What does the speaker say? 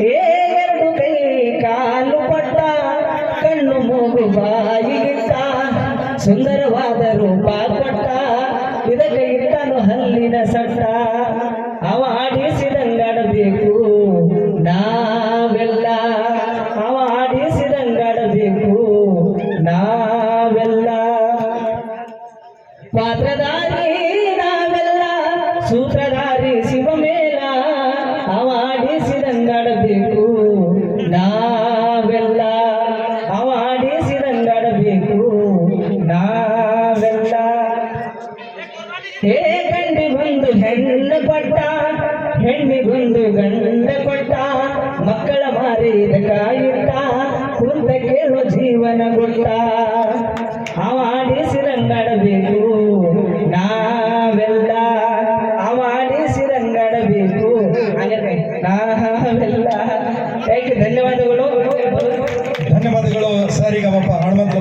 ಏ ಎರಡು ಕೈ ಕಾಲು ಪಟ್ಟ ಕಣ್ಣು ಮೂಗು ಬಾಯಿಗಿಟ್ಟ ಸುಂದರವಾದ ರೂಪ ಕೊಟ್ಟ, ಇದಕ್ಕೆ ಇಟ್ಟನು ಹಲ್ಲಿನ ಸಟ್ಟ. ಅವ ಆಡಿಸಿದಂಗಾಡಬೇಕು ನಾವೆಲ್ಲ. ಅವ ಆಡಿಸಿದಂಗಾಡಬೇಕು ನಾವೆಲ್ಲ. ಪಾತ್ರಧಾರಿ ನಾವೆಲ್ಲ, ಸೂತ್ರಧಾರಿ ಶಿವಮೇಲ ಹೇ ಗಂಡಿಗೊಂದು ಹೆಣ್ಣು ಕೊಟ್ಟ ಹೆಣ್ಣಿಗೊಂದು ಗಂಡ ಕೊಟ್ಟ, ಮಕ್ಕಳ ಮಾರಿದ ಕಾಯುತ್ತ ಕುಂತ ಕೇಳುವ ಜೀವನ ಕೊಟ್ಟ. ಅವಾಡಿಸಿರಂಗಡಬೇಕು ನಾವೆಲ್ಲ ಅವಾಡಿಸಿರಂಗಡಬೇಕು ಹಾಗೆ ನಾವೆಲ್ಲ. ಯಾಕೆ ಧನ್ಯವಾದಗಳು. ಧನ್ಯವಾದಗಳು ಸರಿಗಮಪ ಹನುಮಂತ